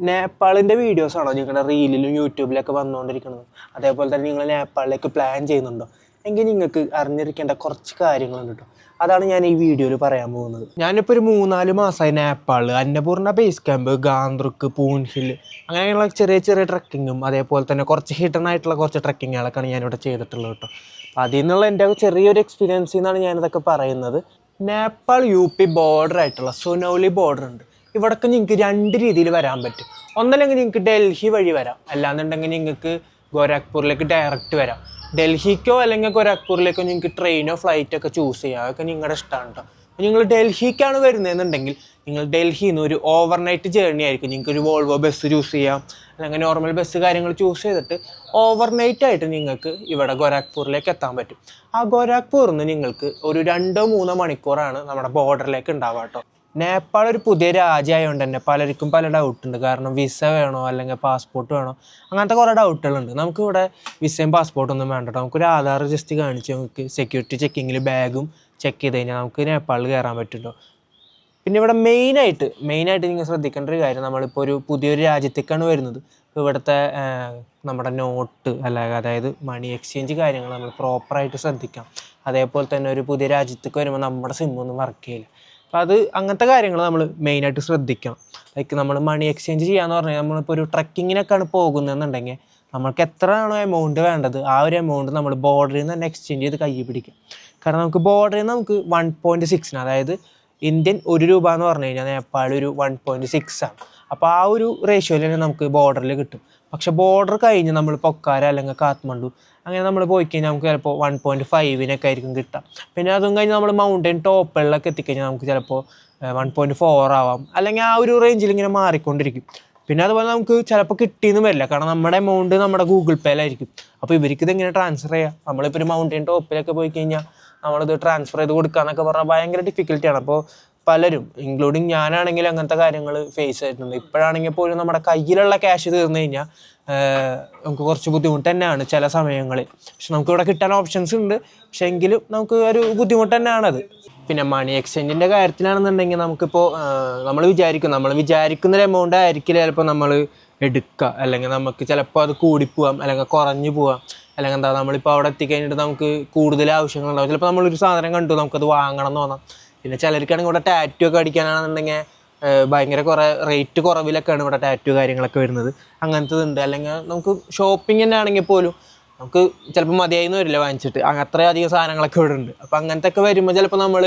നേപ്പാളിന്റെ വീഡിയോസാണോ നിങ്ങളുടെ റീലിലും യൂട്യൂബിലൊക്കെ വന്നുകൊണ്ടിരിക്കുന്നത് അതേപോലെ തന്നെ നിങ്ങൾ നേപ്പാളിലേക്ക് പ്ലാൻ ചെയ്യുന്നുണ്ടോ? എങ്കിൽ നിങ്ങൾക്ക് അറിഞ്ഞിരിക്കേണ്ട കുറച്ച് കാര്യങ്ങളുണ്ട് കേട്ടോ അതാണ് ഞാൻ ഈ വീഡിയോയിൽ പറയാൻ പോകുന്നത്. ഞാനിപ്പോൾ ഒരു മൂന്നാൽ മാസമായി നേപ്പാൾ അന്നപൂർണ ബേസ് ക്യാമ്പ് ഗാന്ത്രുക്ക് പൂൻഹിൽ അങ്ങനെയുള്ള ചെറിയ ചെറിയ ട്രക്കിങ്ങും അതേപോലെ തന്നെ കുറച്ച് ഹിഡൻ ആയിട്ടുള്ള കുറച്ച് ട്രക്കിങ്ങുകളൊക്കെയാണ് ഞാനിവിടെ ചെയ്തിട്ടുള്ളത് കേട്ടോ അതിൽ നിന്നുള്ള എന്റെ ചെറിയൊരു എക്സ്പീരിയൻസിൽ നിന്നാണ് ഞാനിതൊക്കെ പറയുന്നത്. നേപ്പാൾ യു പി ബോർഡർ ആയിട്ടുള്ള സുനൗലി ബോർഡർ ഉണ്ട്. ഇവിടേക്ക് നിങ്ങൾക്ക് രണ്ട് രീതിയിൽ വരാൻ പറ്റും. ഒന്നല്ലെങ്കിൽ നിങ്ങൾക്ക് ഡൽഹി വഴി വരാം. അല്ലാന്നുണ്ടെങ്കിൽ നിങ്ങൾക്ക് ഗോരഖ്പൂരിലേക്ക് ഡയറക്റ്റ് വരാം. ഡൽഹിക്കോ അല്ലെങ്കിൽ ഗോരഖ്പൂരിലേക്കോ നിങ്ങൾക്ക് ട്രെയിനോ ഫ്ലൈറ്റോ ഒക്കെ ചൂസ് ചെയ്യാം. അതൊക്കെ നിങ്ങളുടെ ഇഷ്ടമാണ് കേട്ടോ നിങ്ങൾ ഡൽഹിക്കാണ് വരുന്നതെന്നുണ്ടെങ്കിൽ നിങ്ങൾ ഡൽഹിയിൽ നിന്ന് ഒരു ഓവർനൈറ്റ് ജേർണി ആയിരിക്കും. നിങ്ങൾക്ക് ഒരു വോൾവോ ബസ് ചൂസ് ചെയ്യാം. അല്ലെങ്കിൽ നോർമൽ ബസ് കാര്യങ്ങൾ ചൂസ് ചെയ്തിട്ട് ഓവർനൈറ്റ് ആയിട്ട് നിങ്ങൾക്ക് ഇവിടെ ഗോരഖ്പൂരിലേക്ക് എത്താൻ പറ്റും. ആ ഗോരഖ്പൂരിൽ നിന്ന് നിങ്ങൾക്ക് ഒരു രണ്ടോ മൂന്നോ മണിക്കൂറാണ് നമ്മുടെ ബോർഡറിലേക്ക് ഉണ്ടാവുക കേട്ടോ നേപ്പാൾ ഒരു പുതിയ രാജ്യമായതുകൊണ്ട് തന്നെ പലർക്കും പല ഡൗട്ടുണ്ട് കാരണം വിസ വേണോ അല്ലെങ്കിൽ പാസ്പോർട്ട് വേണോ? അങ്ങനത്തെ കുറേ ഡൗട്ടുകളുണ്ട് നമുക്കിവിടെ വിസയും പാസ്പോർട്ടൊന്നും വേണ്ട കേട്ടോ നമുക്കൊരു ആധാർ ജസ്റ്റ് കാണിച്ച് നമുക്ക് സെക്യൂരിറ്റി ചെക്കിങ്ങിൽ ബാഗും ചെക്ക് ചെയ്ത് കഴിഞ്ഞാൽ നമുക്ക് നേപ്പാളിൽ കയറാൻ പറ്റുമല്ലോ പിന്നെ ഇവിടെ മെയിനായിട്ട് മെയിനായിട്ട് നിങ്ങൾ ശ്രദ്ധിക്കേണ്ട ഒരു കാര്യം നമ്മളിപ്പോൾ ഒരു പുതിയൊരു രാജ്യത്തേക്കാണ് വരുന്നത്. ഇവിടുത്തെ നമ്മുടെ നോട്ട് അല്ലെങ്കിൽ അതായത് മണി എക്സ്ചേഞ്ച് കാര്യങ്ങൾ നമ്മൾ പ്രോപ്പറായിട്ട് ശ്രദ്ധിക്കാം അതേപോലെ തന്നെ ഒരു പുതിയ രാജ്യത്തേക്ക് വരുമ്പോൾ നമ്മുടെ സിമ്മൊന്നും വർക്ക് ചെയ്യില്ല. അത് അങ്ങനത്തെ കാര്യങ്ങൾ നമ്മൾ മെയിനായിട്ട് ശ്രദ്ധിക്കണം. ലൈക്ക് നമ്മൾ മണി എക്സ്ചേഞ്ച് ചെയ്യാന്ന് പറഞ്ഞാൽ നമ്മളിപ്പോൾ ഒരു ട്രക്കിങ്ങിനൊക്കെയാണ് പോകുന്നതെന്നുണ്ടെങ്കിൽ നമ്മൾക്ക് എത്രയാണോ എമൗണ്ട് വേണ്ടത് ആ ഒരു എമൗണ്ട് നമ്മൾ ബോർഡറിൽ നിന്ന് തന്നെ എക്സ്ചേഞ്ച് ചെയ്ത് കൈ പിടിക്കും. കാരണം നമുക്ക് ബോർഡറിൽ നിന്ന് നമുക്ക് വൺ പോയിന്റ് സിക്സിന് അതായത് ഇന്ത്യൻ ഒരു രൂപ എന്ന് പറഞ്ഞു കഴിഞ്ഞാൽ നേപ്പാൾ ഒരു വൺ പോയിന്റ് സിക്സ് ആണ്. അപ്പോൾ ആ ഒരു റേഷ്യോയിൽ തന്നെ നമുക്ക് ബോർഡറിൽ കിട്ടും. പക്ഷെ ബോർഡർ കഴിഞ്ഞ് നമ്മൾ പൊക്കാര അല്ലെങ്കിൽ കാത്മണ്ഡു അങ്ങനെ നമ്മൾ പോയി കഴിഞ്ഞാൽ നമുക്ക് ചിലപ്പോൾ വൺ പോയിന്റ് ഫൈവിനൊക്കെ ആയിരിക്കും കിട്ടുക പിന്നെ അതും കഴിഞ്ഞ് നമ്മൾ മൗണ്ടൻ ടോപ്പുകളിലൊക്കെ എത്തിക്കഴിഞ്ഞാൽ നമുക്ക് ചിലപ്പോൾ വൺ പോയിന്റ് ഫോർ ആവാം. അല്ലെങ്കിൽ ആ ഒരു റേഞ്ചിൽ ഇങ്ങനെ മാറിക്കൊണ്ടിരിക്കും. പിന്നെ അതുപോലെ നമുക്ക് ചിലപ്പോൾ കിട്ടിയെന്ന് വരില്ല. കാരണം നമ്മുടെ എമൗണ്ട് നമ്മുടെ ഗൂഗിൾ പേയിലായിരിക്കും അപ്പോൾ ഇവർക്ക് ഇതെങ്ങനെ ട്രാൻസ്ഫർ ചെയ്യാം? നമ്മളിപ്പോൾ ഒരു മൗണ്ടൻ ടോപ്പിലൊക്കെ പോയി കഴിഞ്ഞാൽ നമ്മളിത് ട്രാൻസ്ഫർ ചെയ്ത് കൊടുക്കാന്നൊക്കെ പറഞ്ഞാൽ ഭയങ്കര ഡിഫിക്കൽട്ടിയാണ് അപ്പോൾ പലരും ഇൻക്ലൂഡിങ് ഞാനാണെങ്കിൽ അങ്ങനത്തെ കാര്യങ്ങൾ ഫേസ് ചെയ്തിട്ടുണ്ട് ഇപ്പോഴാണെങ്കിൽ പോലും നമ്മുടെ കയ്യിലുള്ള ക്യാഷ് തീർന്നു കഴിഞ്ഞാൽ നമുക്ക് കുറച്ച് ബുദ്ധിമുട്ട് തന്നെയാണ് ചില സമയങ്ങളിൽ. പക്ഷെ നമുക്ക് ഇവിടെ കിട്ടാൻ ഓപ്ഷൻസ് ഉണ്ട്. പക്ഷെ എങ്കിലും നമുക്ക് ഒരു ബുദ്ധിമുട്ട് തന്നെയാണത് പിന്നെ മണി എക്സ്ചേഞ്ചിന്റെ കാര്യത്തിലാണെന്നുണ്ടെങ്കിൽ നമുക്കിപ്പോൾ നമ്മൾ വിചാരിക്കും നമ്മൾ വിചാരിക്കുന്ന ഒരു എമൗണ്ട് ആയിരിക്കില്ല ചിലപ്പോൾ നമ്മൾ എടുക്കുക. അല്ലെങ്കിൽ നമുക്ക് ചിലപ്പോൾ അത് കൂടിപ്പോവാം അല്ലെങ്കിൽ കുറഞ്ഞു പോവാം. അല്ലെങ്കിൽ എന്താ നമ്മളിപ്പോൾ അവിടെ എത്തിക്കഴിഞ്ഞിട്ട് നമുക്ക് കൂടുതൽ ആവശ്യങ്ങളുണ്ടാവും. ചിലപ്പോൾ നമ്മളൊരു സാധനം കണ്ടു നമുക്കത് വാങ്ങണം എന്ന് തോന്നാം. പിന്നെ ചിലർക്കാണെങ്കിൽ ഇവിടെ ടാറ്റു ഒക്കെ അടിക്കാനാണെന്നുണ്ടെങ്കിൽ ഭയങ്കര കുറേ റേറ്റ് കുറവിലൊക്കെയാണ് ഇവിടെ ടാറ്റു കാര്യങ്ങളൊക്കെ വരുന്നത്. അങ്ങനത്തത് ഉണ്ട്. അല്ലെങ്കിൽ നമുക്ക് ഷോപ്പിംഗ് തന്നെ ആണെങ്കിൽ പോലും നമുക്ക് ചിലപ്പോൾ മതിയായിരുന്നു വരില്ല വാങ്ങിച്ചിട്ട്. അത്രയധികം സാധനങ്ങളൊക്കെ ഇവിടെ ഉണ്ട്. അപ്പോൾ അങ്ങനത്തെ ഒക്കെ വരുമ്പോൾ ചിലപ്പോൾ നമ്മൾ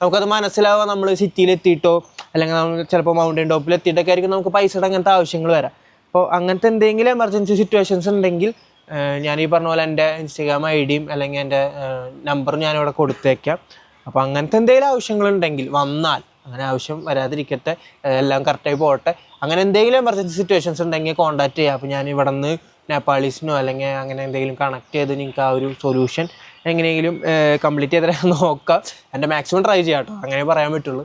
നമുക്കത് മനസ്സിലാവുക നമ്മൾ സിറ്റിയിൽ എത്തിയിട്ടോ അല്ലെങ്കിൽ നമ്മൾ ചിലപ്പോൾ മൗണ്ടൻ ടോപ്പിൽ എത്തിയിട്ടൊക്കെ ആയിരിക്കും നമുക്ക് പൈസയുടെ അങ്ങനത്തെ ആവശ്യങ്ങൾ വരാം. അപ്പോൾ അങ്ങനത്തെ എന്തെങ്കിലും എമർജൻസി സിറ്റുവേഷൻസ് ഉണ്ടെങ്കിൽ ഞാൻ ഈ പറഞ്ഞ പോലെ എന്റെ ഇൻസ്റ്റഗ്രാം ഐ ഡിയും അല്ലെങ്കിൽ എന്റെ നമ്പറും ഞാനിവിടെ കൊടുത്തേക്കാം. അപ്പോൾ അങ്ങനത്തെ എന്തെങ്കിലും ആവശ്യങ്ങളുണ്ടെങ്കിൽ വന്നാൽ അങ്ങനെ ആവശ്യം വരാതിരിക്കട്ടെ എല്ലാം കറക്റ്റായി പോകട്ടെ. അങ്ങനെ എന്തെങ്കിലും എമർജൻസി സിറ്റുവേഷൻസ് ഉണ്ടെങ്കിൽ കോൺടാക്ട് ചെയ്യാം. അപ്പോൾ ഞാൻ ഇവിടെ നിന്ന് നേപ്പാളീസിനോ അല്ലെങ്കിൽ അങ്ങനെ എന്തെങ്കിലും കണക്ട് ചെയ്ത് നിങ്ങൾക്ക് ആ ഒരു സൊല്യൂഷൻ എങ്ങനെയെങ്കിലും കംപ്ലീറ്റ് ചെയ്ത് തരാൻ നോക്കാം. എന്റെ മാക്സിമം ട്രൈ ചെയ്യാം കേട്ടോ അങ്ങനെ പറയാൻ പറ്റുള്ളൂ.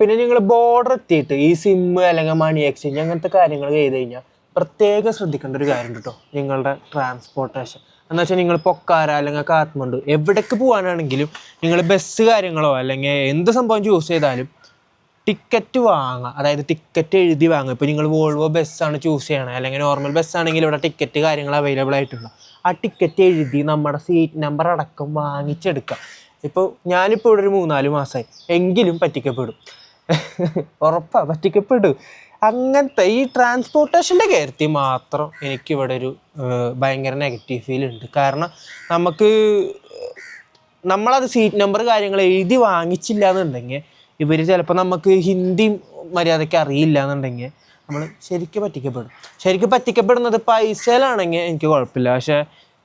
പിന്നെ നിങ്ങൾ ബോർഡർ എത്തിയിട്ട് ഈ സിമ്മ് അല്ലെങ്കിൽ മണി എക്സ്ചേഞ്ച് അങ്ങനത്തെ കാര്യങ്ങൾ ചെയ്ത് കഴിഞ്ഞാൽ പ്രത്യേകം ശ്രദ്ധിക്കേണ്ട ഒരു കാര്യം കേട്ടോ നിങ്ങളുടെ ട്രാൻസ്പോർട്ടേഷൻ എന്ന് വെച്ചാൽ നിങ്ങൾ പൊക്കാര അല്ലെങ്കിൽ കാത്മണ്ഡു എവിടേക്ക് പോകാനാണെങ്കിലും നിങ്ങൾ ബസ് കാര്യങ്ങളോ അല്ലെങ്കിൽ എന്ത് സംഭവം ചൂസ് ചെയ്താലും ടിക്കറ്റ് വാങ്ങുക അതായത് ടിക്കറ്റ് എഴുതി വാങ്ങുക ഇപ്പോൾ നിങ്ങൾ വോൾവോ ബസ്സാണ് ചൂസ് ചെയ്യണത് അല്ലെങ്കിൽ നോർമൽ ബസ്സാണെങ്കിൽ ഇവിടെ ടിക്കറ്റ് കാര്യങ്ങൾ അവൈലബിൾ ആയിട്ടുള്ള. ആ ടിക്കറ്റ് എഴുതി നമ്മുടെ സീറ്റ് നമ്പർ അടക്കം വാങ്ങിച്ചെടുക്കുക ഇപ്പോൾ ഞാനിപ്പോൾ ഇവിടെ ഒരു മൂന്നാൽ മാസമായി എങ്കിലും പറ്റിക്കപ്പെടും. ഉറപ്പാണ് പറ്റിക്കപ്പെടും. അങ്ങനത്തെ ഈ ട്രാൻസ്പോർട്ടേഷന്റെ കാര്യത്തിൽ മാത്രം എനിക്കിവിടെ ഒരു ഭയങ്കര നെഗറ്റീവ് ഫീൽ ഉണ്ട്. കാരണം നമുക്ക് നമ്മളത് സീറ്റ് നമ്പർ കാര്യങ്ങൾ എഴുതി വാങ്ങിച്ചില്ല എന്നുണ്ടെങ്കിൽ ഇവർ ചിലപ്പോൾ നമുക്ക് ഹിന്ദി മര്യാദയ്ക്ക് അറിയില്ല എന്നുണ്ടെങ്കിൽ നമ്മൾ ശരിക്കും പറ്റിക്കപ്പെടും. ശരിക്കും പറ്റിക്കപ്പെടുന്നത് പൈസയിലാണെങ്കിൽ എനിക്ക് കുഴപ്പമില്ല. പക്ഷേ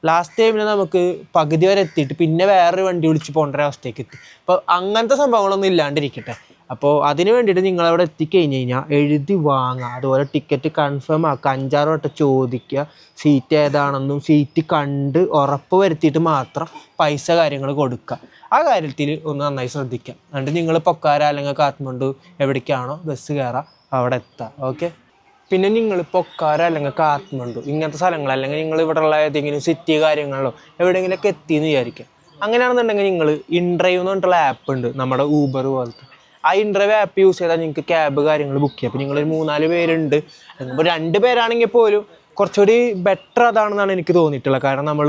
ലാസ്റ്റ് ടൈമിൽ നമുക്ക് പകുതി വരെ എത്തിയിട്ട് പിന്നെ വേറൊരു വണ്ടി വിളിച്ച് പോകേണ്ട ഒരു അവസ്ഥയ്ക്ക് എത്തി. അപ്പോൾ അങ്ങനത്തെ സംഭവങ്ങളൊന്നും ഇല്ലാണ്ടിരിക്കട്ടെ. അപ്പോൾ അതിന് വേണ്ടിയിട്ട് നിങ്ങളവിടെ എത്തിക്കഴിഞ്ഞ് കഴിഞ്ഞാൽ എഴുതി വാങ്ങുക അതുപോലെ ടിക്കറ്റ് കൺഫേം ആക്കുക അഞ്ചാറ് വട്ടം ചോദിക്കുക സീറ്റ് ഏതാണെന്നും സീറ്റ് കണ്ട് ഉറപ്പ് വരുത്തിയിട്ട് മാത്രം പൈസ കാര്യങ്ങൾ കൊടുക്കുക ആ കാര്യത്തിൽ ഒന്ന് നന്നായി ശ്രദ്ധിക്കുക എന്നിട്ട് നിങ്ങൾ പൊക്കാര അല്ലെങ്കിൽ കാത്മണ്ഡു എവിടേക്കാണോ ബസ് കയറുക അവിടെ എത്തുക ഓക്കെ പിന്നെ നിങ്ങൾ പൊക്കാര അല്ലെങ്കിൽ കാത്മണ്ഡു ഇങ്ങനത്തെ സ്ഥലങ്ങൾ അല്ലെങ്കിൽ നിങ്ങൾ ഇവിടെ ഉള്ള ഏതെങ്കിലും സിറ്റി കാര്യങ്ങളിലോ എവിടെയെങ്കിലുമൊക്കെ എത്തിയെന്ന് വിചാരിക്കുക അങ്ങനെയാണെന്നുണ്ടെങ്കിൽ നിങ്ങൾ ഇൻഡ്രൈവ് എന്ന് പറഞ്ഞിട്ടുള്ള ആപ്പ് ഉണ്ട് നമ്മുടെ ഊബർ പോലത്തെ. ഇന്റർവ്യൂ ആപ്പ് യൂസ് ചെയ്താൽ നിങ്ങൾക്ക് ക്യാബ് കാര്യങ്ങൾ ബുക്ക് ചെയ്യാം. അപ്പോൾ നിങ്ങളൊരു മൂന്നാൽ പേരുണ്ട്. അപ്പോൾ രണ്ട് പേരാണെങ്കിൽ പോലും കുറച്ചുകൂടി ബെറ്റർ അതാണെന്നാണ് എനിക്ക് തോന്നിയിട്ടുള്ളത്. കാരണം നമ്മൾ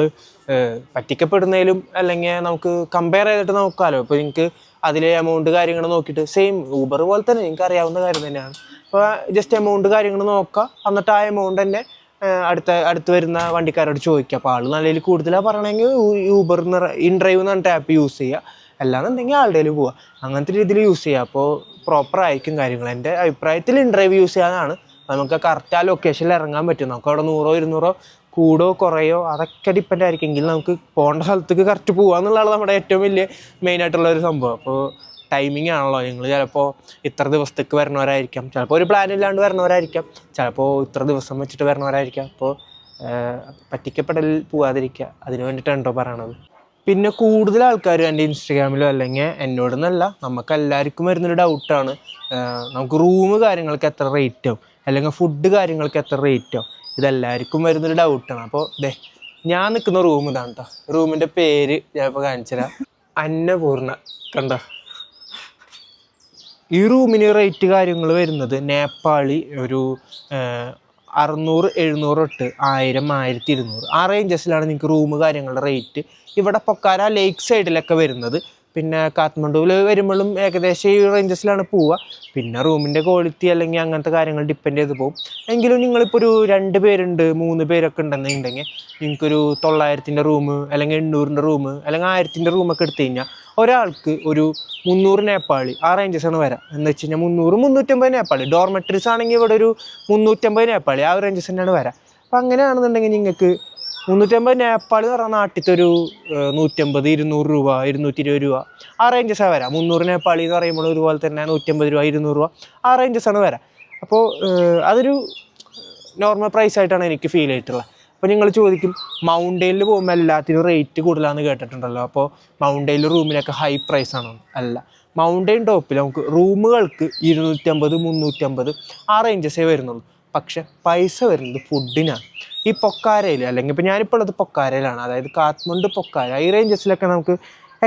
പറ്റിക്കപ്പെടുന്നതിലും അല്ലെങ്കിൽ നമുക്ക് കമ്പയർ ചെയ്തിട്ട് നോക്കാമല്ലോ ഇപ്പോൾ നിങ്ങൾക്ക് അതിലെ എമൗണ്ട് കാര്യങ്ങൾ നോക്കിയിട്ട് സെയിം ഊബർ പോലെ തന്നെ നിങ്ങൾക്ക് അറിയാവുന്ന കാര്യം തന്നെയാണ്. അപ്പോൾ ജസ്റ്റ് എമൗണ്ട് കാര്യങ്ങൾ നോക്കുക എന്നിട്ട് ആ എമൗണ്ട് തന്നെ അടുത്ത അടുത്ത് വരുന്ന വണ്ടിക്കാരോട് ചോദിക്കുക അപ്പോൾ ആൾ നല്ല കൂടുതലാണ് പറയണമെങ്കിൽ യൂബർ എന്ന് ഇൻഡ്രൈവ് എന്ന് പറഞ്ഞിട്ട് ആപ്പ് യൂസ് ചെയ്യുക അല്ലാന്നുണ്ടെങ്കിൽ ആളുടെ പോവുക അങ്ങനത്തെ രീതിയിൽ യൂസ് ചെയ്യുക അപ്പോൾ പ്രോപ്പർ ആയിരിക്കും കാര്യങ്ങൾ. എന്റെ അഭിപ്രായത്തിൽ ഇൻഡ്രൈവ് യൂസ് ചെയ്യാനാണ്. നമുക്ക് കറക്റ്റ് ആ ലൊക്കേഷനിൽ ഇറങ്ങാൻ പറ്റും. നമുക്ക് അവിടെ നൂറോ ഇരുന്നൂറോ കൂടോ കുറയോ അതൊക്കെ ഡിപ്പെൻഡ് ആയിരിക്കുമെങ്കിൽ നമുക്ക് പോകേണ്ട സ്ഥലത്തേക്ക് കറക്റ്റ് പോകുക എന്നുള്ളതാണ് നമ്മുടെ ഏറ്റവും വലിയ മെയിൻ ആയിട്ടുള്ള ഒരു സംഭവം. അപ്പോൾ ടൈമിംഗ് ആണല്ലോ. നിങ്ങൾ ചിലപ്പോൾ ഇത്ര ദിവസത്തേക്ക് വരണവരായിരിക്കാം ചിലപ്പോൾ ഒരു പ്ലാൻ ഇല്ലാണ്ട് വരണവരായിരിക്കാം ചിലപ്പോൾ ഇത്ര ദിവസം വെച്ചിട്ട് വരണവരായിരിക്കാം അപ്പോൾ പറ്റിക്കപ്പെടൽ പോവാതിരിക്കുക. അതിന് വേണ്ടിയിട്ടാണ് കേട്ടോ പറയണത്. പിന്നെ കൂടുതൽ ആൾക്കാരും എന്റെ ഇൻസ്റ്റഗ്രാമിലോ അല്ലെങ്കിൽ എന്നോട് എന്നല്ല നമുക്ക് എല്ലാവർക്കും വരുന്നൊരു ഡൗട്ടാണ് നമുക്ക് റൂം കാര്യങ്ങൾക്ക് എത്ര റേറ്റോ അല്ലെങ്കിൽ ഫുഡ് കാര്യങ്ങൾക്ക് എത്ര റേറ്റ് ഇതെല്ലാവർക്കും വരുന്നൊരു ഡൗട്ടാണ് അപ്പോൾ ദേ ഞാൻ നിൽക്കുന്ന റൂം ഇതാണ് കേട്ടോ റൂമിന്റെ പേര് ഞാൻ ഇപ്പോൾ കാണിച്ചുതരാം. അന്നപൂർണ കണ്ടോ? ഈ റൂമിന് റേറ്റ് കാര്യങ്ങൾ വരുന്നത് നേപ്പാളി ഒരു അറുന്നൂറ് എഴുന്നൂറ് തൊട്ട് ആയിരം ആയിരത്തി ഇരുന്നൂറ്. ആ റേഞ്ചസിലാണ് നിങ്ങൾക്ക് റൂം കാര്യങ്ങളുടെ റേറ്റ് ഇവിടെ പൊക്കാര ലേക്ക് സൈഡിലൊക്കെ വരുന്നത് പിന്നെ കാത്മണ്ഡുവിൽ വരുമ്പോഴും ഏകദേശം ഈ റേഞ്ചസിലാണ് പോവുക. പിന്നെ റൂമിന്റെ ക്വാളിറ്റി അല്ലെങ്കിൽ അങ്ങനത്തെ കാര്യങ്ങൾ ഡിപ്പെൻഡ് ചെയ്ത് പോകും എങ്കിലും നിങ്ങളിപ്പോൾ ഒരു രണ്ട് പേരുണ്ട് മൂന്ന് പേരൊക്കെ ഉണ്ടെന്നുണ്ടെങ്കിൽ നിങ്ങൾക്കൊരു തൊള്ളായിരത്തിന്റെ റൂം അല്ലെങ്കിൽ എണ്ണൂറിന്റെ റൂം അല്ലെങ്കിൽ ആയിരത്തിന്റെ റൂമൊക്കെ എടുത്തു കഴിഞ്ഞാൽ ഒരാൾക്ക് ഒരു മുന്നൂറ് നേപ്പാളി ആ റേഞ്ചസാണ് വരാം. എന്ന് വെച്ച് കഴിഞ്ഞാൽ മുന്നൂറ് മുന്നൂറ്റമ്പത് നേപ്പാളി. ഡോർമെട്രീസ് ആണെങ്കിൽ ഇവിടെ ഒരു മുന്നൂറ്റമ്പത് നേപ്പാളി ആ റേഞ്ചസ് തന്നെയാണ് വരാം. അപ്പം അങ്ങനെയാണെന്നുണ്ടെങ്കിൽ നിങ്ങൾക്ക് മുന്നൂറ്റമ്പത് നേപ്പാൾ എന്ന് പറഞ്ഞാൽ നാട്ടിലത്തെ ഒരു നൂറ്റമ്പത് ഇരുന്നൂറ് രൂപ ഇരുന്നൂറ്റി ഇരുപത് രൂപ. ആ റേഞ്ചസാണ് വരാം. മുന്നൂറ് നേപ്പാളി എന്ന് പറയുമ്പോൾ ഒരുപോലെ തന്നെ നൂറ്റമ്പത് രൂപ ഇരുന്നൂറ് രൂപ. ആ റേഞ്ചസാണ് വരാം. അപ്പോൾ അതൊരു നോർമൽ പ്രൈസ് ആയിട്ടാണ് എനിക്ക് ഫീൽ ആയിട്ടുള്ളത് അപ്പോൾ നിങ്ങൾ ചോദിക്കും മൗണ്ടെയിനിൽ പോകുമ്പോൾ എല്ലാത്തിനും റേറ്റ് കൂടുതലാണെന്ന് കേട്ടിട്ടുണ്ടല്ലോ. അപ്പോൾ മൗണ്ടെയിൽ റൂമിനൊക്കെ ഹൈ പ്രൈസ് ആണോ? അല്ല. മൗണ്ടെയിൻ ടോപ്പിൽ നമുക്ക് റൂമുകൾക്ക് ഇരുന്നൂറ്റമ്പത് മുന്നൂറ്റമ്പത് ആ റേഞ്ചസേ വരുന്നുള്ളൂ. പക്ഷെ പൈസ വരുന്നത് ഫുഡിനാണ് ഈ പൊക്കാരയിൽ അല്ലെങ്കിൽ ഇപ്പോൾ ഞാനിപ്പോൾ ഉള്ളത് പൊക്കാരയിലാണ്. അതായത് കാത്മണ്ഡ് പൊക്കാര. ഈ റേഞ്ചസിലൊക്കെ നമുക്ക്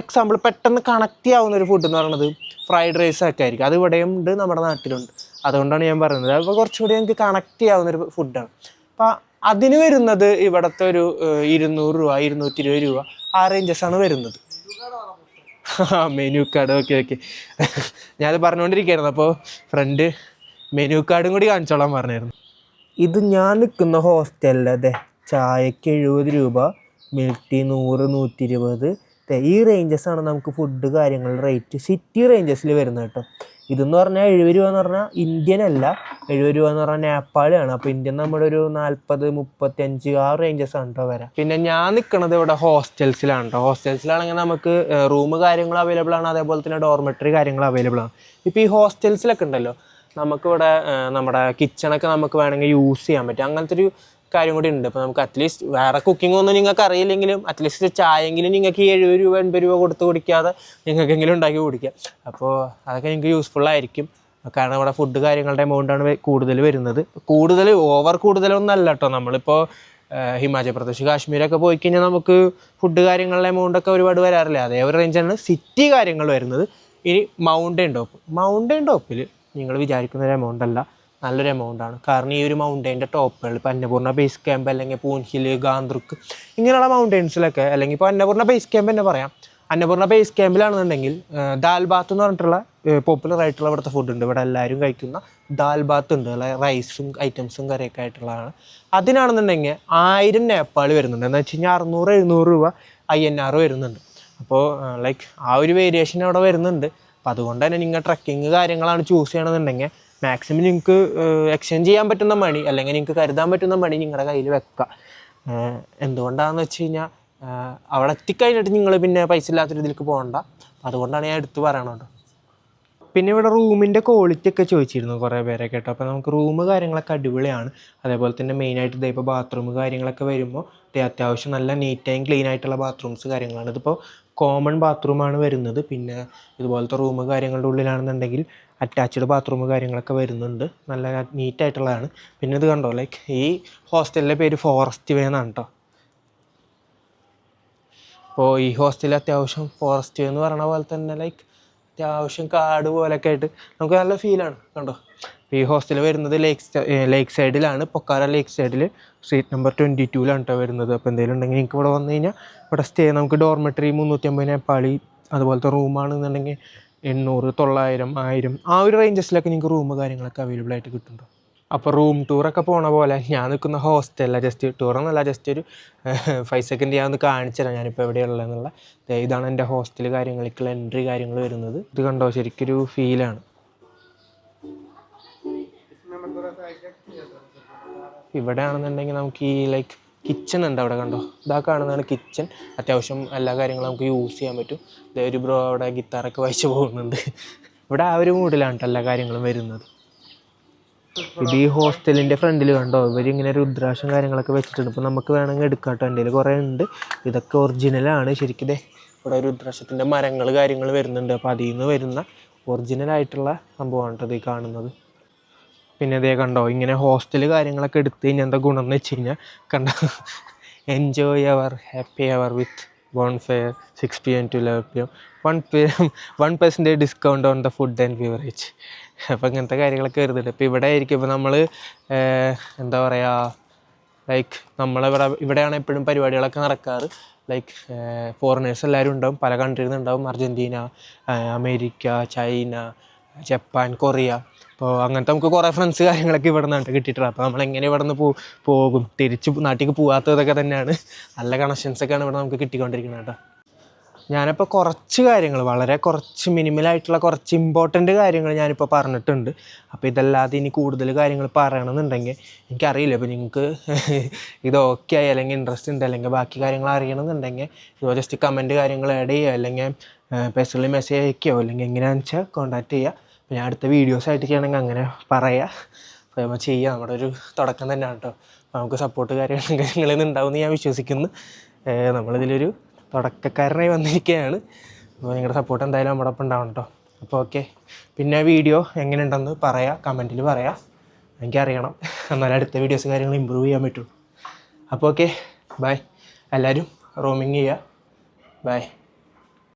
എക്സാമ്പിൾ പെട്ടെന്ന് കണക്റ്റ് ആവുന്ന ഒരു ഫുഡ് എന്ന് പറയുന്നത് ഫ്രൈഡ് റൈസ് ഒക്കെ ആയിരിക്കും. അത് ഇവിടെയും ഉണ്ട് നമ്മുടെ നാട്ടിലുണ്ട്. അതുകൊണ്ടാണ് ഞാൻ പറയുന്നത്. അപ്പോൾ കുറച്ചുകൂടി നമുക്ക് കണക്റ്റ് ചെയ്യാവുന്ന ഒരു ഫുഡാണ് അപ്പോൾ അതിന് വരുന്നത് ഇവിടുത്തെ ഒരു ഇരുന്നൂറ് രൂപ ഇരുന്നൂറ്റി ഇരുപത് രൂപ ആ റേഞ്ചസാണ് വരുന്നത്. Menu card okay okay. ഞാനത് പറഞ്ഞുകൊണ്ടിരിക്കുകയായിരുന്നു അപ്പോൾ ഫ്രണ്ട് മെനു കാർഡും കൂടി കാണിച്ചോളാൻ പറഞ്ഞായിരുന്നു. ഇത് ഞാൻ നിൽക്കുന്ന ഹോസ്റ്റലിലെ ചായക്ക് എഴുപത് രൂപ മിൽക്ക് ടീ നൂറ് നൂറ്റി ഇരുപത് ഈ റേഞ്ചസ് ആണ് നമുക്ക് ഫുഡ് കാര്യങ്ങൾ റേറ്റ് സിറ്റി റേഞ്ചസിൽ വരുന്നത് കേട്ടോ. ഇതെന്ന് പറഞ്ഞാൽ എഴുപത് രൂപ എന്ന് പറഞ്ഞാൽ ഇന്ത്യൻ അല്ല. എഴുപത് രൂപ എന്ന് പറഞ്ഞാൽ നേപ്പാളിയാണ് അപ്പോൾ ഇന്ത്യൻ നമ്മുടെ ഒരു നാൽപ്പത് മുപ്പത്തഞ്ച് ആ റേഞ്ചസ് ആണ് കേട്ടോ വരാം. പിന്നെ ഞാൻ നിൽക്കുന്നത് ഇവിടെ ഹോസ്റ്റൽസിലാണ് കേട്ടോ ഹോസ്റ്റൽസിലാണെങ്കിൽ നമുക്ക് റൂം കാര്യങ്ങൾ അവൈലബിൾ ആണ്. അതേപോലെ തന്നെ ഡോർമെറ്ററി കാര്യങ്ങൾ അവൈലബിൾ ആണ്. ഇപ്പോൾ ഈ ഹോസ്റ്റൽസിലൊക്കെ ഉണ്ടല്ലോ നമുക്കിവിടെ നമ്മുടെ കിച്ചണൊക്കെ നമുക്ക് വേണമെങ്കിൽ യൂസ് ചെയ്യാൻ പറ്റും. അങ്ങനത്തെ ഒരു കാര്യം കൂടി ഉണ്ട്. അപ്പോൾ നമുക്ക് അറ്റ്ലീസ്റ്റ് വേറെ കുക്കിംഗ് ഒന്നും നിങ്ങൾക്ക് അറിയില്ലെങ്കിലും അറ്റ്ലീസ്റ്റ് ചായെങ്കിലും നിങ്ങൾക്ക് ഈ എഴുപത് രൂപ എൺപത് രൂപ കൊടുത്ത് കുടിക്കാതെ നിങ്ങൾക്കെങ്കിലും ഉണ്ടാക്കി കുടിക്കാം. അപ്പോൾ അതൊക്കെ നിങ്ങൾക്ക് യൂസ്ഫുൾ ആയിരിക്കും. കാരണം ഇവിടെ ഫുഡ് കാര്യങ്ങളുടെ എമൗണ്ടാണ് കൂടുതൽ വരുന്നത്. കൂടുതൽ ഓവർ കൂടുതലൊന്നും അല്ല കേട്ടോ നമ്മളിപ്പോൾ ഹിമാചൽ പ്രദേശ് കാശ്മീരൊക്കെ പോയി കഴിഞ്ഞാൽ നമുക്ക് ഫുഡ് കാര്യങ്ങളുടെ എമൗണ്ട് ഒക്കെ ഒരുപാട് വരാറില്ല? അതേ ഒരു റേഞ്ചാണ് സിറ്റി കാര്യങ്ങൾ വരുന്നത്. ഇനി മൗണ്ടൻ ടോപ്പ് മൗണ്ടൻ ടോപ്പിൽ നിങ്ങൾ വിചാരിക്കുന്ന ഒരു എമൗണ്ട് അല്ല. നല്ലൊരു എമൗണ്ടാണ് കാരണം ഈ ഒരു മൗണ്ടൈന്റെ ടോപ്പുകൾ ഇപ്പോൾ അന്നപൂർണ ബേസ് ക്യാമ്പ് അല്ലെങ്കിൽ പൂൻഹിൽ ഗാന്ധ്രുക്ക് ഇങ്ങനെയുള്ള മൗണ്ടൈൻസിലൊക്കെ അല്ലെങ്കിൽ ഇപ്പോൾ അന്നപൂർണ ബേസ് ക്യാമ്പ് തന്നെ പറയാം. അന്നപൂർണ ബേസ് ക്യാമ്പിലാണെന്നുണ്ടെങ്കിൽ ദാൽ ബാത്ത് എന്ന് പറഞ്ഞിട്ടുള്ള പോപ്പുലർ ആയിട്ടുള്ള അവിടുത്തെ ഫുഡ് ഉണ്ട്. ഇവിടെ എല്ലാവരും കഴിക്കുന്ന ദാൽ ബാത്ത് ഉണ്ട്. റൈസും ഐറ്റംസും കറിയൊക്കെ ആയിട്ടുള്ളതാണ്. അതിനാണെന്നുണ്ടെങ്കിൽ ആയിരം നേപ്പാളി വരുന്നുണ്ട്. എന്ന് വെച്ച് കഴിഞ്ഞാൽ അറുന്നൂറ് എഴുന്നൂറ് രൂപ ഐ എൻ ആർ വരുന്നുണ്ട്. അപ്പോൾ ലൈക്ക് ആ ഒരു വേരിയേഷൻ അവിടെ വരുന്നുണ്ട്. അപ്പോൾ അതുകൊണ്ട് തന്നെ നിങ്ങൾ ട്രക്കിങ് കാര്യങ്ങളാണ് ചൂസ് ചെയ്യണമെന്നുണ്ടെങ്കിൽ മാക്സിമം നിങ്ങൾക്ക് എക്സ്ചേഞ്ച് ചെയ്യാൻ പറ്റുന്ന മണി അല്ലെങ്കിൽ നിങ്ങൾക്ക് കരുതാൻ പറ്റുന്ന മണി നിങ്ങളുടെ കയ്യിൽ വെക്കുക. എന്തുകൊണ്ടാണെന്ന് വെച്ച് കഴിഞ്ഞാൽ അവിടെ എത്തിക്കഴിഞ്ഞിട്ട് നിങ്ങൾ പിന്നെ പൈസ ഇല്ലാത്ത രീതിയിലേക്ക് പോകണ്ട. അതുകൊണ്ടാണ് ഞാൻ എടുത്തു പറയണത്. പിന്നെ ഇവിടെ റൂമിന്റെ ക്വാളിറ്റി ഒക്കെ ചോദിച്ചിരുന്നു കുറേ പേരെ കേട്ടോ. അപ്പോൾ നമുക്ക് റൂം കാര്യങ്ങളൊക്കെ അടിപൊളിയാണ്. അതേപോലെ തന്നെ മെയിനായിട്ട് ഇതേ ഇപ്പോൾ ബാത്റൂം കാര്യങ്ങളൊക്കെ വരുമ്പോൾ അത്യാവശ്യം നല്ല നീറ്റ് ആൻഡ് ക്ലീൻ ആയിട്ടുള്ള ബാത്റൂംസ് കാര്യങ്ങളാണ്. ഇതിപ്പോൾ കോമൺ ബാത്റൂമാണ് വരുന്നത്. പിന്നെ ഇതുപോലത്തെ റൂം കാര്യങ്ങളുടെ ഉള്ളിലാണെന്നുണ്ടെങ്കിൽ അറ്റാച്ച്ഡ് ബാത്റൂം കാര്യങ്ങളൊക്കെ വരുന്നുണ്ട്. നല്ല നീറ്റായിട്ടുള്ളതാണ് പിന്നെ ഇത് കണ്ടോ ലൈക്ക് ഈ ഹോസ്റ്റലിന്റെ പേര് ഫോറസ്റ്റ് വേ എന്നാണ് കേട്ടോ അപ്പോൾ ഈ ഹോസ്റ്റലിൽ അത്യാവശ്യം ഫോറസ്റ്റ് വേ എന്ന് പറയുന്ന പോലെ തന്നെ ലൈക്ക് അത്യാവശ്യം കാട് പോലൊക്കെ ആയിട്ട് നമുക്ക് നല്ല ഫീലാണ് കണ്ടോ? ഈ ഹോസ്റ്റൽ വരുന്നത് ലേക്ക് ലേക്ക് സൈഡിലാണ് പൊക്കാര ലേക്ക് സൈഡിൽ സ്ട്രീറ്റ് നമ്പർ ട്വന്റി ടൂലാണ് കേട്ടോ വരുന്നത്. അപ്പോൾ എന്തെങ്കിലും ഉണ്ടെങ്കിൽ നിങ്ങൾക്ക് ഇവിടെ വന്നു കഴിഞ്ഞാൽ ഇവിടെ സ്റ്റേ നമുക്ക് ഡോർമെട്രി മുന്നൂറ്റി അമ്പതിനായി പാളി അതുപോലത്തെ റൂമാണെന്നുണ്ടെങ്കിൽ എണ്ണൂറ് തൊള്ളായിരം ആയിരം ആ ഒരു റേഞ്ചസിലൊക്കെ നിങ്ങൾക്ക് റൂം കാര്യങ്ങളൊക്കെ അവൈലബിൾ ആയിട്ട് കിട്ടുന്നുണ്ടോ അപ്പോൾ റൂം ടൂറൊക്കെ പോണ പോലെ. ഞാൻ നിൽക്കുന്ന ഹോസ്റ്റലല്ല ജസ്റ്റ് ടൂർ ടൂറെന്നല്ല ജസ്റ്റ് ഒരു ഫൈവ് സെക്കൻഡ് ഞാൻ ഒന്ന് കാണിച്ചു തരാം ഞാനിപ്പോൾ എവിടെയുള്ളതെന്നുള്ള ഇതാണ് എന്റെ ഹോസ്റ്റൽ കാര്യങ്ങളിലേക്കുള്ള എൻട്രി കാര്യങ്ങൾ വരുന്നത്. ഇത് കണ്ടോ ശരിക്കൊരു ഫീലാണ് ഇവിടെ ആണെന്നുണ്ടെങ്കിൽ നമുക്ക് ഈ ലൈക്ക് കിച്ചൺ ഉണ്ട് അവിടെ കണ്ടോ? ഇതാ കാണുന്നതാണ് കിച്ചൺ അത്യാവശ്യം എല്ലാ കാര്യങ്ങളും നമുക്ക് യൂസ് ചെയ്യാൻ പറ്റും. ഒരു ബ്രോ അവിടെ ഗിത്താറൊക്കെ വായിച്ച് പോകുന്നുണ്ട്. ഇവിടെ ആ ഒരു മൂഡിലാണ് എല്ലാ കാര്യങ്ങളും വരുന്നത്. ഇത് ഈ ഹോസ്റ്റലിന്റെ ഫ്രണ്ടിൽ കണ്ടോ? ഇവരിങ്ങനെ രുദ്രാക്ഷം കാര്യങ്ങളൊക്കെ വെച്ചിട്ടുണ്ട്. അപ്പോൾ നമുക്ക് വേണമെങ്കിൽ എടുക്കാട്ടോ. കേട്ടോ എന്റെ കുറേ ഉണ്ട്. ഇതൊക്കെ ഒറിജിനലാണ് ശരിക്കും ഇവിടെ രുദ്രാക്ഷത്തിന്റെ മരങ്ങൾ കാര്യങ്ങൾ വരുന്നുണ്ട്. അപ്പോൾ അതിൽ നിന്ന് വരുന്ന ഒറിജിനലായിട്ടുള്ള സംഭവമാണ് ഇത് കാണുന്നത്. പിന്നെ ഇതേ കണ്ടോ ഇങ്ങനെ ഹോസ്റ്റൽ കാര്യങ്ങളൊക്കെ എടുത്ത് കഴിഞ്ഞാൽ എന്താ ഗുണം എന്ന് വെച്ച് കഴിഞ്ഞാൽ കണ്ട? Enjoy hour happy hour with bonfire six P M to eleven P M one P M one percentage discount on the food and beverage അപ്പോൾ ഇങ്ങനത്തെ കാര്യങ്ങളൊക്കെ വരുന്നുണ്ട്. ഇപ്പോൾ ഇവിടെ ആയിരിക്കും ഇപ്പോൾ നമ്മൾ എന്താ പറയുക ലൈക്ക് നമ്മളിവിടെ ഇവിടെയാണ് എപ്പോഴും പരിപാടികളൊക്കെ നടക്കാറ്. ലൈക്ക് ഫോറിനേഴ്സ് എല്ലാവരും ഉണ്ടാവും. പല കൺട്രിയിൽ നിന്നുണ്ടാവും Argentina America China Japan Korea. അപ്പോൾ അങ്ങനത്തെ നമുക്ക് കുറേ ഫ്രണ്ട്സ് കാര്യങ്ങളൊക്കെ ഇവിടെ നിന്നാണ് കിട്ടിയിട്ടുള്ളത്. അപ്പോൾ നമ്മൾ എങ്ങനെ ഇവിടെ നിന്ന് പോകും? തിരിച്ച് നാട്ടിലേക്ക് പോകാത്തതൊക്കെ തന്നെയാണ്. നല്ല കണക്ഷൻസൊക്കെയാണ് ഇവിടെ നമുക്ക് കിട്ടിക്കൊണ്ടിരിക്കുന്നത് കേട്ടോ. ഞാനിപ്പോൾ കുറച്ച് കാര്യങ്ങൾ വളരെ കുറച്ച് മിനിമലായിട്ടുള്ള കുറച്ച് ഇമ്പോർട്ടന്റ് കാര്യങ്ങൾ ഞാനിപ്പോൾ പറഞ്ഞിട്ടുണ്ട്. അപ്പോൾ ഇതല്ലാതെ ഇനി കൂടുതൽ കാര്യങ്ങൾ പറയണമെന്നുണ്ടെങ്കിൽ എനിക്കറിയില്ല. ഇപ്പോൾ നിങ്ങൾക്ക് ഇത് ഓക്കെ ആയി അല്ലെങ്കിൽ ഇൻട്രസ്റ്റ് ഉണ്ട് അല്ലെങ്കിൽ ബാക്കി കാര്യങ്ങൾ അറിയണമെന്നുണ്ടെങ്കിൽ ഇപ്പോൾ ജസ്റ്റ് കമന്റ് കാര്യങ്ങൾ ആഡ് ചെയ്യുക അല്ലെങ്കിൽ പേഴ്സണലി മെസ്സേജ് അയക്കുകയോ അല്ലെങ്കിൽ എങ്ങനെയാണെന്ന് വെച്ചാൽ കോൺടാക്ട് ചെയ്യുക. അപ്പോൾ ഞാൻ അടുത്ത വീഡിയോസ് ആയിട്ട് ചെയ്യണമെങ്കിൽ അങ്ങനെ പറയുക അപ്പോൾ നമ്മൾ ചെയ്യുക നമ്മുടെ ഒരു തുടക്കം തന്നെയാണ് കേട്ടോ. നമുക്ക് സപ്പോർട്ട് കാര്യങ്ങൾ കാര്യങ്ങളിൽ നിന്ന് ഉണ്ടാവുമെന്ന് ഞാൻ വിശ്വസിക്കുന്നു. നമ്മളിതിലൊരു തുടക്കക്കാരനായി വന്നിരിക്കുകയാണ്. അപ്പോൾ നിങ്ങളുടെ സപ്പോർട്ട് എന്തായാലും നമ്മുടെ ഒപ്പം ഉണ്ടാവണം കേട്ടോ അപ്പോൾ ഓക്കെ പിന്നെ വീഡിയോ എങ്ങനെയുണ്ടെന്ന് പറയാം കമന്റിൽ പറയാം. എനിക്കറിയണം എന്നാലും അടുത്ത വീഡിയോസ് കാര്യങ്ങൾ ഇമ്പ്രൂവ് ചെയ്യാൻ പറ്റുള്ളൂ. അപ്പോൾ ഓക്കെ ബൈ എല്ലാവരും റോമിങ് ചെയ്യുക ബൈ